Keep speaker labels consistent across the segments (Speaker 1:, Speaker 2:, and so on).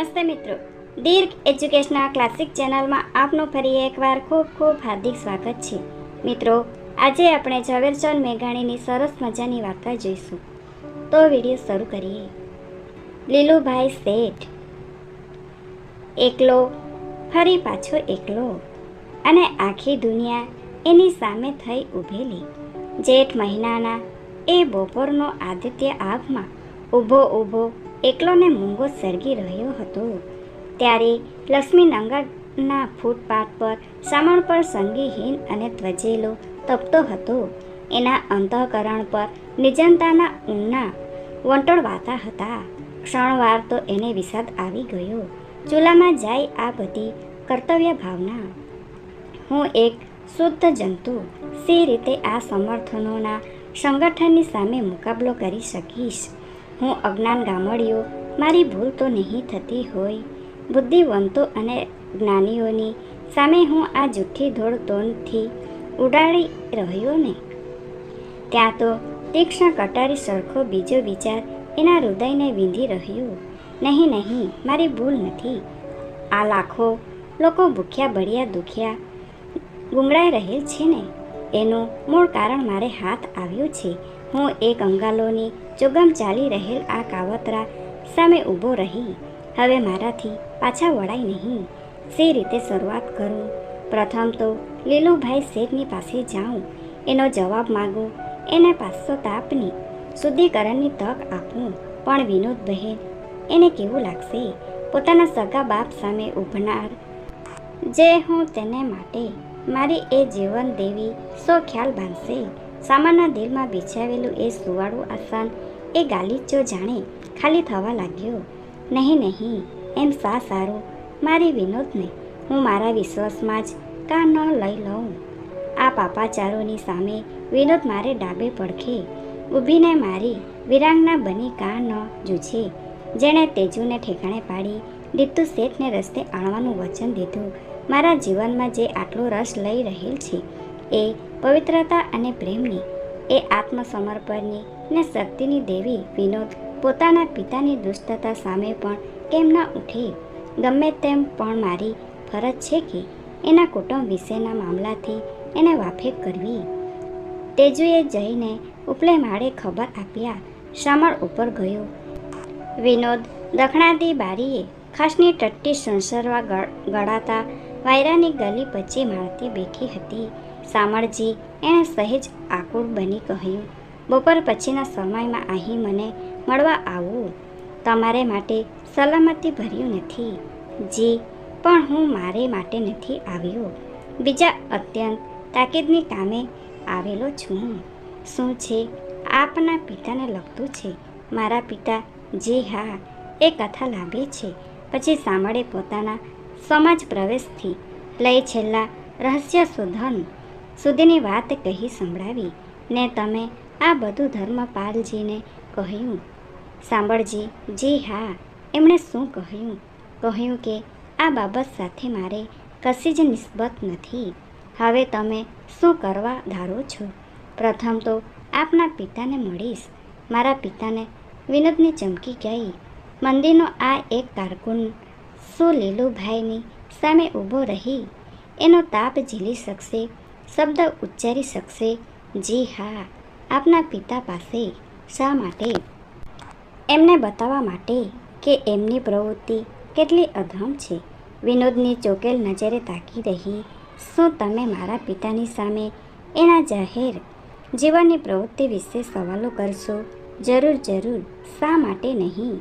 Speaker 1: નમસ્તે મિત્રો. દીર્ઘ educational classic ચેનલમાં આપનું ફરી એકવાર ખૂબ ખૂબ હાર્દિક સ્વાગત છે. મિત્રો, આજે આપણે ઝવેરચંદ મેઘાણીની સરસ મજાની વાર્તા જોઈશું. તો વીડિયો શરૂ કરીએ. લીલુભાઈ શેઠ. એકલો, ફરી પાછો એકલો. અને આખી દુનિયા એની સામે થઈ ઊભેલી જેઠ મહિનાના એ બપોરનો આદિત્ય આભમાં ઊભો ઊભો એકલો ને મૂંગો સળગી રહ્યો હતો. ત્યારે લક્ષ્મીનગરના ફૂટપાથ પર સામણ પર સંગીહીન અને ત્વજેલો તપતો હતો. એના અંતઃકરણ પર નિજનતાના ઊંના વંટળવાતા હતા. ક્ષણવાર તો એને વિષાદ આવી ગયો. ચૂલામાં જાય આ બધી કર્તવ્ય ભાવના. હું એક શુદ્ધ જંતુ, સી રીતે આ સમર્થનોના સંગઠનની સામે મુકાબલો કરી શકીશ? હું અજ્ઞાન ગામડીઓ મારી ભૂલ તો નહીં થતી હોય. બુદ્ધિવંતો અને જ્ઞાનીઓની સામે હું આ જૂઠી તોનથી ઉડાડી રહ્યો ને? ત્યાં તો તીક્ષ્ણ કટારી સરખો બીજો વિચાર એના હૃદયને વીંધી રહ્યું. નહીં નહીં, મારી ભૂલ નથી. આ લાખો લોકો ભૂખ્યા, બળ્યા, દુખ્યા ગુંગળાઈ રહેલ છે ને? એનું મૂળ કારણ મારે હાથ આવ્યું છે. હું એક અંગાલોની જોગમ ચાલી રહેલ આ કાવતરા સામે ઊભો રહી. હવે મારાથી પાછા વળાય નહીં. સે રીતે શરૂઆત કરું, પ્રથમ તો લીલુભાઈ શેઠની પાસે જાઉં. એનો જવાબ માગું, એને પાછો તાપની શુદ્ધિકરણની તક આપું. પણ વિનોદ બહેન, એને કેવું લાગશે? પોતાના સગા બાપ સામે ઊભનાર. જે હું તેને માટે મારી એ જીવન દેવી સો ખ્યાલ બાંધશે. સામાના દિલમાં બિછાવેલું એ સુવાળું આસન એ ગાલીચો જાણે ખાલી થવા લાગ્યો. નહીં નહીં, એમ સા સારું. મારી વિનોદને હું મારા વિશ્વાસમાં જ કા ન લઈ લઉં. આ પાપાચારોની સામે વિનોદ મારે ડાબે પડખે ઊભીને મારી વિરાંગના બની કા ન જૂછે જેણે તેજુને ઠેકાણે પાડી દીતુ શેઠને રસ્તે આણવાનું વચન દીધું. મારા જીવનમાં જે આટલો રસ લઈ રહેલ છે, એ પવિત્રતા અને પ્રેમની, એ આત્મસમર્પણની ને શક્તિની દેવી વિનોદ પોતાના પિતાની દુષ્ટતા સામે પણ કેમ ના ઉઠે? ગમે તેમ પણ મારી ફરજ છે કે એના કુટુંબ વિશેના મામલાથી એને વાફેક કરવી. તેજુએ જઈને ઉપલે માળે ખબર આપ્યા, શામળ ઉપર ગયો. વિનોદ દખણાતી બારીએ ખાસની ટટ્ટી સંસરવા ગળાતા વાયરાની ગલી પછી માળતી બેઠી હતી. સામળજી એણે સહેજ આકુળ બની કહ્યું, બપોર પછીના સમયમાં અહીં મને મળવા આવવું તમારે માટે સલામતી ભર્યું નથી. જી, પણ હું મારે માટે નથી આવ્યો. બીજા અત્યંત તાકીદની કામે આવેલો છું. શું છે? આપના પિતાને લગતું છે? મારા પિતા જી હા, એ કથા લાંબી છે. પછી સાંભળે પોતાના સમાજ પ્રવેશથી લઈ છેલ્લા રહસ્ય શોધન સુધીની વાત કહી સંભળાવી ને તમે આ બધું ધર્મપાલજીને કહ્યું. સાંભળજી, જી હા, એમણે શું કહ્યું? કહ્યું કે, આ બાબત સાથે મારે કશી જ નિસ્બત નથી. હવે તમે શું કરવા ધારો છો? પ્રથમ તો આપના પિતાને મળીશ. મારા પિતાને વિનોદની ચમકી ગઈ. મંદિરનો આ એક કારકુન શું લીલુભાઈની સામે ઊભો રહી. એનો તાપ ઝીલી શકશે શબ્દ ઉચ્ચારી શકશે. જી હા, આપના પિતા પાસે શા માટે? એમને બતાવવા માટે કે એમની પ્રવૃત્તિ કેટલી અધમ છે. વિનોદની ચોકેલ નજરે તાકી રહી. શું તમે મારા પિતાની સામે એના જાહેર જીવનની પ્રવૃત્તિ વિશે સવાલો કરશો? જરૂર જરૂર. શા માટે નહીં?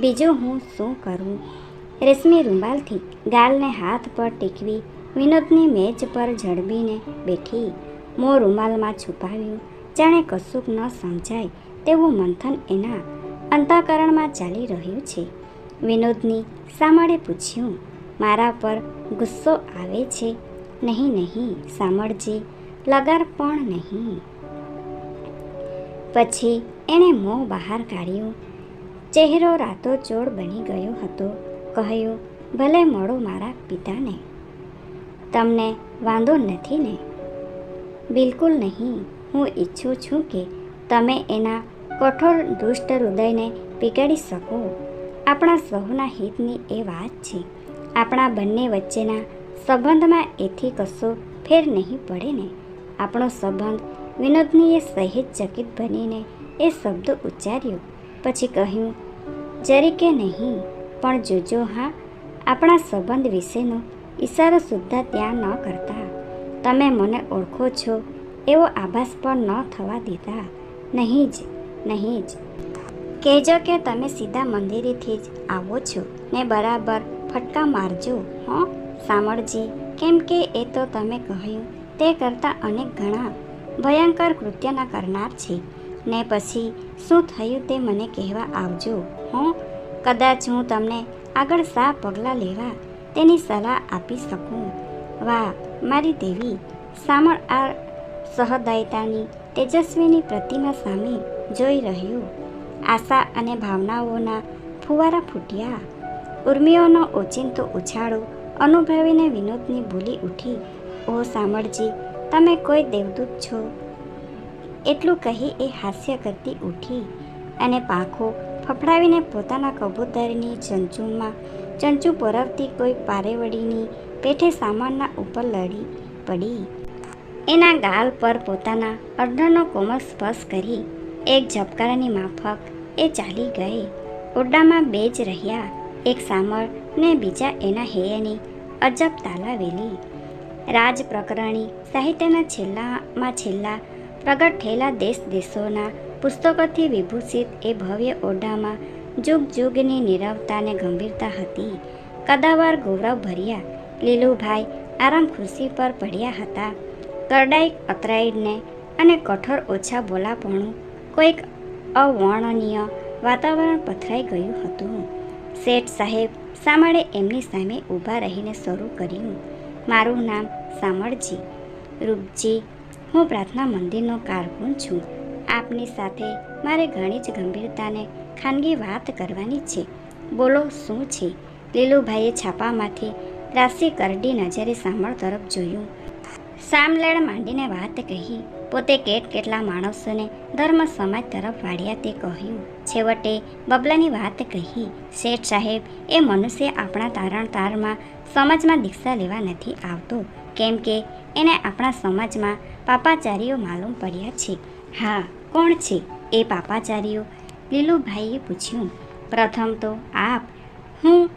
Speaker 1: બીજું હું શું કરું? રેશમી રૂમાલથી ગાલને હાથ પર ટેકવી વિનોદની મેજ પર ઝડબીને બેઠી મોં રૂમાલમાં છુપાવ્યું. જાણે કશુંક ન સમજાય તેવું મંથન એના અંતઃકરણમાં ચાલી રહ્યું છે. વિનોદની સામળે પૂછ્યું, મારા પર ગુસ્સો આવે છે? નહીં નહીં સામળજી લગાર પણ નહીં. પછી એણે મોં બહાર કાઢ્યું. ચહેરો રાતોચોળ બની ગયો હતો. કહ્યું, ભલે મળો મારા પિતાને તમને વાંધો નથી ને? બિલકુલ નહીં. હું ઈચ્છું છું કે તમે એના કઠોર દુષ્ટ હૃદયને પીગાડી શકો. આપણા સહુના હિતની એ વાત છે. આપણા બંને વચ્ચેના સંબંધમાં એથી કશો ફેર નહીં પડે ને. આપણો સંબંધ વિનોદનીએ સહેજ ચકિત બનીને એ શબ્દ ઉચ્ચાર્યો. પછી કહ્યું જરીકે નહીં, પણ જોજો હા, આપણા સંબંધ વિશેનો ઈશારો સુદ્ધા ત્યાં ન કરતા. તમે મને ઓળખો છો, એવો આભાસ પણ ન થવા દીધા. નહીં જ નહીં જ. કહેજો કે તમે સીધા મંદિરેથી જ આવો છો. ને બરાબર, ફટકા મારજો, હો, સામળજી. કેમ કે એ તો તમે કહ્યું, તે કરતાં અનેક ઘણા. ભયંકર કૃત્યના કરનાર છે. ને પછી, શું થયું તે મને કહેવા આવજો, હો. કદાચ હું તમને આગળ સા પગલાં લેવા તેની સલાહ આપી શકું. વાહ, મારી દેવી, સામળ આ સહદાયતાની તેજસ્વીની પ્રતિમા સામે જોઈ રહ્યું. આશા અને ભાવનાઓના ફુવારા ફૂટ્યા. ઉર્મિઓનો ઓચિંતો ઉછાળો અનુભવીને વિનોદની ભૂલી ઉઠી ઓ સામળજી, તમે કોઈ દેવદૂત છો? એટલું કહી એ હાસ્ય કરતી ઉઠી અને પાંખો ફફડાવીને પોતાના કબૂતરની ચંચુમાં ચંચુ પરવતી કોઈ પારેવડીની પેઠે સામાનના ઉપર લડી પડી. એના ગાલ પર પોતાના અર્ધનો કોમર સ્પર્શ કરી એક ઝબકારાની માફક એ ચાલી ગઈ. ઓરડામાં બે જ રહ્યા. એક સામળ ને બીજા એના હેયની અજબ તાલાવેલી. રાજ પ્રકરણી સાહિત્યના છેલ્લામાં છેલ્લા પ્રગટ થયેલા દેશ દેશોના પુસ્તકોથી વિભૂષિત એ ભવ્ય ઓરડામાં જુગ જુગની નિરવતાને ગંભીરતા હતી. કદાવાર ગૌરવ ભર્યા. લીલુભાઈ આરામ ખુરશી પર પડ્યા હતા. કરડાઈ અતરાઈને અને કઠોર ઓછા બોલાપણું કોઈક અવર્ણનીય વાતાવરણ પથરાઈ ગયું હતું. શેઠ સાહેબ સામળે એમની સામે ઊભા રહીને શરૂ કર્યું. મારું નામ સામળજી. રૂપજી, હું પ્રાર્થના મંદિરનો કારકુન છું. આપની સાથે મારે ઘણી જ ગંભીરતાને ખાનગી વાત કરવાની છે. બોલો, શું છે? લીલુભાઈએ છાપામાંથી રાશિ કરડી નજરે સામળ તરફ જોયું. સામલેણ માંડીને વાત કહી. પોતે કેટ કેટલા માણસોને ધર્મ સમાજ તરફ વાળ્યા તે કહ્યું. છેવટે બબલાની વાત કહી. શેઠ સાહેબ, એ મનુષ્ય આપણા તારણ તારમાં સમાજમાં દીક્ષા લેવા નથી આવતો. કેમ કે એને આપણા સમાજમાં પાપાચારીઓ માલુમ પડ્યા છે. હા, કોણ છે? એ પાપાચારીઓ લીલુભાઈએ પૂછ્યું, પ્રથમ તો આપ, હું,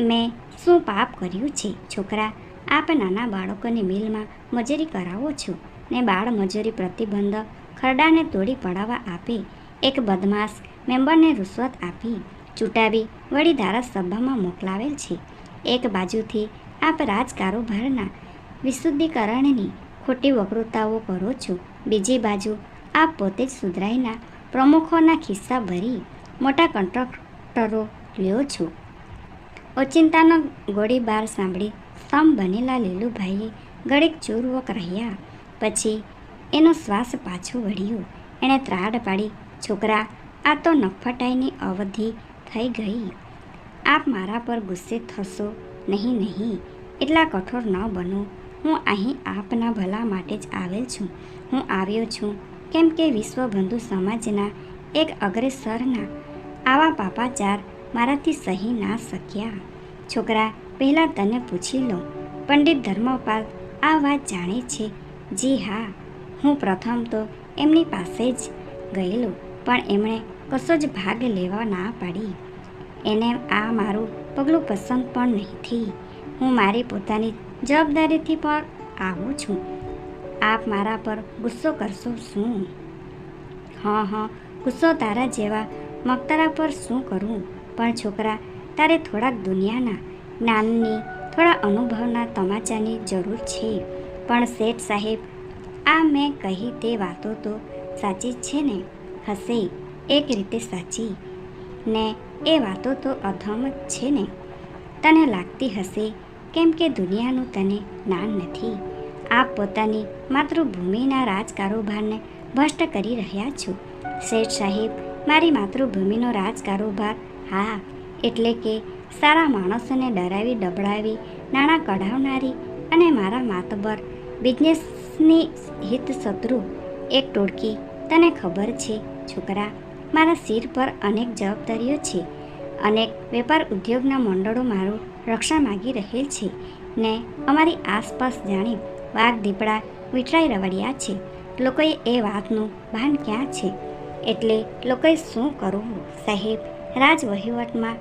Speaker 1: મેં શું પાપ કર્યું છે? છોકરા, આપ નાના બાળકોની મિલમાં મજૂરી કરાવો છો ને બાળ મજૂરી પ્રતિબંધ ખરડાને તોડી પડાવવા આપે, એક બદમાશ મેમ્બરને રૂશ્વત આપી, ચૂંટાવી વળી ધારાસભામાં મોકલાવેલ છે. એક બાજુથી આપ રાજ કારોબારના વિશુદ્ધિકરણની ખોટી વકૃતાઓ કરો છો, બીજી બાજુ આપ પોતે જ સુધરાઈના પ્રમુખોના ખિસ્સા ભરી મોટા કોન્ટ્રાક્ટરો લ્યો છો. ઓચિંતાનો ગોળીબાર સાંભળી સ્તંભ બનેલા લીલુભાઈએ ઘડીક ચૂરવક રહ્યા. પછી એનો શ્વાસ પાછો વળ્યો. એણે ત્રાડ પાડી, છોકરા, આ તો નફટાઈની અવધિ થઈ ગઈ. આપ મારા પર ગુસ્સે થશો નહીં નહીં. એટલા કઠોર ન બનો. હું અહીં આપના ભલા માટે જ આવેલ છું. હું આવ્યો છું કેમ કે વિશ્વબંધુ સમાજના એક અગ્રેસરના આવા પાપાચાર મારાથી સહી ના શક્યા. છોકરા, પહેલાં તને પૂછી લો પંડિત ધર્મપાલ આ વાત જાણે છે? જી હા. હું પ્રથમ તો એમની પાસે જ ગયેલો, પણ એમણે કશો જ ભાગ લેવા ના પાડી. એને આ મારું પગલું પસંદ પણ નથી હું મારી પોતાની જવાબદારીથી પણ આવું છું. આપ મારા પર ગુસ્સો કરશો શું? હા હા, ગુસ્સો તારા જેવા મગતારા પર શું કરું? પણ છોકરા, તારે થોડાક દુનિયાના, જ્ઞાનની, થોડા અનુભવના તમાચાની જરૂર છે. પણ શેઠ સાહેબ, આ મેં કહી તે વાતો તો સાચી જ છે ને? હશે, એક રીતે સાચી. ને એ વાતો તો અધમ જ છે ને? તને લાગતી હશે, કેમ કે દુનિયાનું તને જ્ઞાન નથી. આપ પોતાની માતૃભૂમિના રાજકારોબારને ભ્રષ્ટ કરી રહ્યા છો. શેઠ સાહેબ, મારી માતૃભૂમિનો રાજ કારોબાર હા, એટલે કે સારા માણસોને ડરાવી ડબડાવી, નાણાં કઢાવનારી અને મારા માતબર, બિઝનેસની હિત શત્રુ એક ટોળકી, તને ખબર છે, છોકરા, મારા સિર પર અનેક જવાબદારીઓ છે. અનેક વેપાર ઉદ્યોગના મંડળો મારું રક્ષણ માગી રહેલ છે. ને અમારી આસપાસ જાણે વાઘ, દીપડા વિટરાઈ રવડ્યા છે. લોકોએ એ વાતનું ભાન ક્યાં છે? એટલે લોકોએ શું કરવું? સાહેબ રાજ વહીવટમાં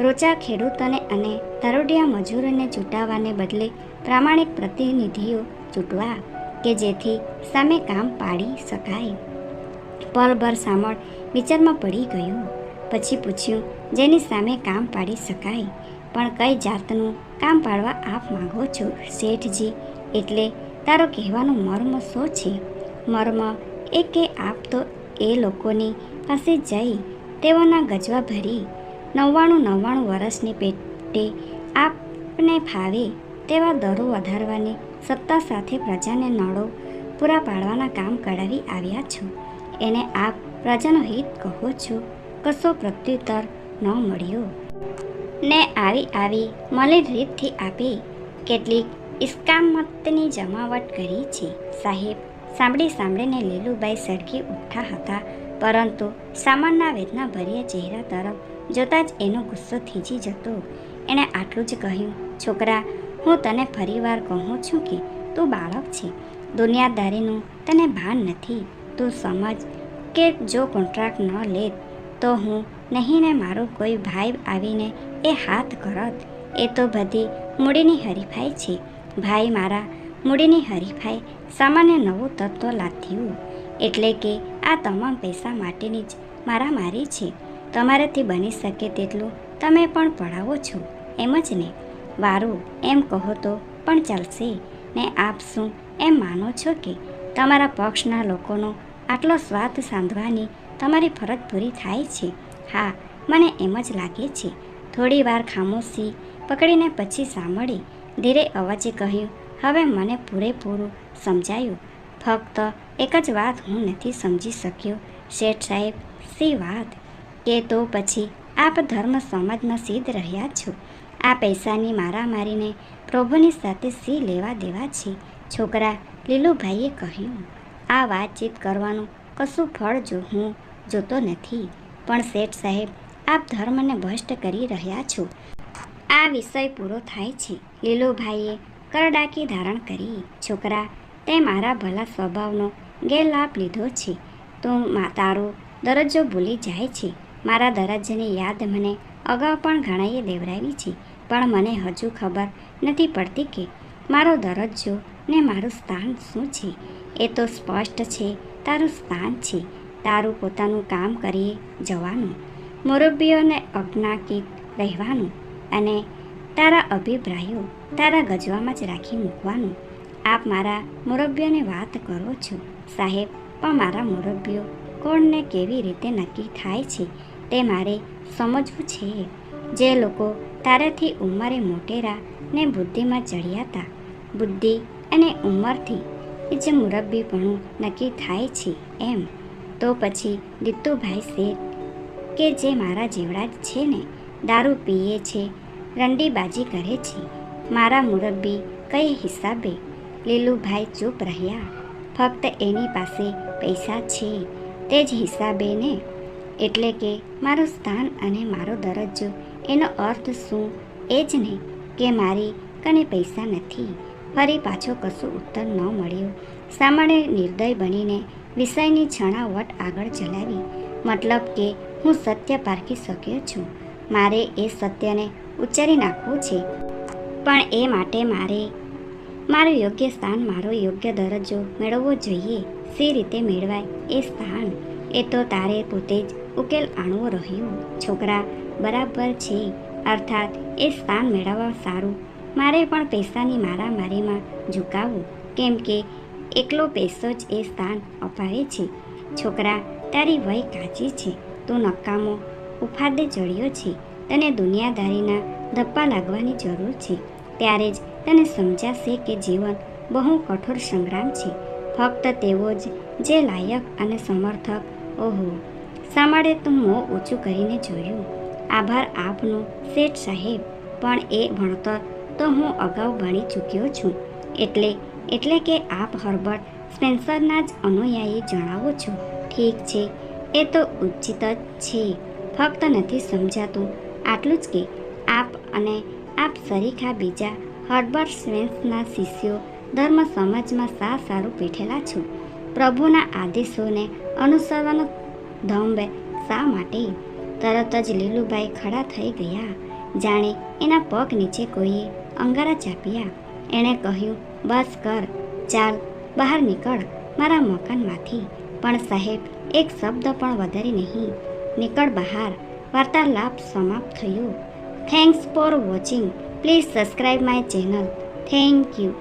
Speaker 1: રોચા ખેડૂતોને અને તરોડિયા મજૂરોને ચૂંટાવાને બદલે પ્રામાણિક પ્રતિનિધિઓ ચૂંટવા કે જેથી સામે કામ પાડી શકાય. પલભર સામળ વિચારમાં પડી ગયો. પછી પૂછ્યું, જેની સામે કામ પાડી શકાય? પણ કઈ જાતનું કામ પાડવા આપ માગો છો, શેઠજી? એટલે તારો કહેવાનો મર્મ શું છે? મર્મ એ કે આપ તો એ લોકોની પાસે જઈ તેઓના ગજવા ભરી નવ્વાણું નવ્વાણું વર્ષની પેટે આપને ફાવે તેવા દરો વધારવાની સત્તા સાથે પ્રજાને નળો પૂરા પાડવાના કામ કરાવી આવ્યા છો. એને આપ પ્રજાનો હિત કહો છો. કશો પ્રત્યુત્તર ન મળ્યો. ને આવી આવી મલિન રીતથી આપી કેટલીક ઇસ્કામતની જમાવટ કરી છે. સાહેબ, સાંભળી સાંભળીને લીલુબાઈ સળગી ઉઠા હતા. પરંતુ સામાનના વેદના ભર્યા ચહેરા તરફ જોતાં જ એનો ગુસ્સો થીજી જતો. એણે આટલું જ કહ્યું, છોકરા, હું તને ફરીવાર કહું છું કે તું બાળક છે. દુનિયાદારીનું તને ભાન નથી. તું સમજ કે જો કોન્ટ્રાક્ટ ન લે તો હું નહીં ને મારો કોઈ ભાઈ આવીને એ હાથ કરત. એ તો બધી મૂડીની હરીફાઈ છે. ભાઈ મારા મૂડીની હરીફાઈ સામાન્ય નવું તત્વ લાદ્યું એટલે કે આ તમામ પૈસા માટેની જ મારામારી છે. તમારાથી બની શકે તેટલું તમે પણ પડાવો છો. એમ જ ને? વારું, એમ કહો તો પણ ચાલશે. ને આપ શું એમ માનો છો કે તમારા પક્ષના લોકોનો આટલો સ્વાદ સાંધવાની તમારી ફરજ પૂરી થાય છે? હા, મને એમ જ લાગે છે. થોડી વાર ખામોશી પકડીને પછી સાંભળી ધીરે અવાજે કહ્યું, હવે મને પૂરેપૂરું સમજાયું. ફક્ત એક જ વાત હું નથી સમજી શક્યો. શેઠ સાહેબ સી વાત? કે તો પછી આપ ધર્મ સમાજમાં સિદ્ધ રહ્યા છો. આ પૈસાની મારામારીને પ્રભુની સાથે સી લેવા દેવા છે? છોકરા લીલુભાઈએ કહ્યું, આ વાતચીત કરવાનું કશું ફળ જો હું જોતો નથી. પણ શેઠ સાહેબ, આપ ધર્મને ભ્રષ્ટ કરી રહ્યા છો. આ વિષય પૂરો થાય છે. લીલુભાઈએ કરડાકી ધારણ કરી. છોકરા, તે મારા ભલા સ્વભાવનો ગેરલાભ લીધો છે. તો તારો દરજ્જો ભૂલી જાય છે. મારા દરજ્જાની યાદ મને અગાઉ પણ ઘણાએ દેવરાવી છે. પણ મને હજુ ખબર નથી પડતી કે મારો દરજ્જો ને મારું સ્થાન શું છે. એ તો સ્પષ્ટ છે, તારું સ્થાન છે. તારું પોતાનું કામ કરીએ જવાનું. મુરબ્બીઓને અજ્ઞાકિત રહેવાનું. અને તારા અભિપ્રાયો તારા ગજવામાં જ રાખી મૂકવાનું. આપ મારા મુરબ્બીઓની વાત કરો છો. સાહેબ, પણ મારા મુરબ્બીઓ કોણને કેવી રીતે નક્કી થાય છે તે મારે સમજવું છે. જે લોકો તારાથી ઉંમરે મોટેરા ને બુદ્ધિમાં ચડિયાતા બુદ્ધિ અને ઉંમરથી જે જે મુરબ્બીપણું નક્કી થાય છે એમ. તો પછી દીતુભાઈ શેઠ કે જે મારા જેવડા જ છે ને દારૂ પીએ છે, રંડીબાજી કરે છે. મારા મુરબ્બી કઈ હિસાબે? લીલુભાઈ ચૂપ રહ્યા. ફક્ત એની પાસે પૈસા છે, તે જ હિસાબે ને? એટલે કે મારું સ્થાન અને મારો દરજ્જો, એનો અર્થ શું? એ જ ને, કે મારી કને પૈસા નથી. ફરી પાછો કશું ઉત્તર ન મળ્યો. સામાન્ય નિર્દય બનીને વિષયની છણાવટ આગળ ચલાવી. મતલબ કે હું સત્ય પારખી શક્યો છું. મારે એ સત્યને ઉચ્ચારી નાખવું છે. પણ એ માટે મારે મારું યોગ્ય સ્થાન, મારો યોગ્ય દરજ્જો મેળવવો જોઈએ. સી રીતે મેળવાય એ સ્થાન. એ તો તારે પોતે જ ઉકેલ આણવો રહ્યો. છોકરા બરાબર છે. અર્થાત એ સ્થાન મેળવવા સારું. મારે પણ પૈસાની મારામારીમાં ઝુકાવવું. કેમ કે એકલો પૈસો જ એ સ્થાન અપાવે છે. છોકરા, તારી વય કાચી છે. તું નકામો ઉફાદે ચડ્યો છે. તને દુનિયાદારીના ધપ્પા લાગવાની જરૂર છે. ત્યારે જ તને સમજાશે કે જીવન બહુ કઠોર સંગ્રામ છે. ફક્ત તેઓ જ જે લાયક અને સમર્થક, ઓહો! સાંભળે તો મોં ઊંચું કરીને જોયું. આભાર આપનો શેઠ સાહેબ, પણ એ ભણતર તો હું અગાઉ ભણી ચૂક્યો છું. એટલે એટલે કે આપ હર્બર્ટ સ્પેન્સરના જ અનુયાયી જણાવો છો. ઠીક છે, એ તો ઉચિત જ છે. ફક્ત નથી સમજાતું. આટલું જ કે આપ અને આપ સરીખા બીજા હર્બર્ટ સ્વેન્સના શિષ્યો ધર્મ સમાજમાં સા સારું પીઠેલા છો. પ્રભુના આદેશોને અનુસરવાનો ધંભ શા માટે? તરત જ લીલુભાઈ ખડા થઈ ગયા. જાણે એના પગ નીચે કોઈએ અંગારા ચાપ્યા. એણે કહ્યું, બસ કર, ચાલ, બહાર નીકળ, મારા મકાનમાંથી. પણ સાહેબ, એક શબ્દ પણ વધારે નહીં. નીકળ બહાર. વાર્તાલાપ સમાપ્ત થયો. Thanks for watching please subscribe my channel thank you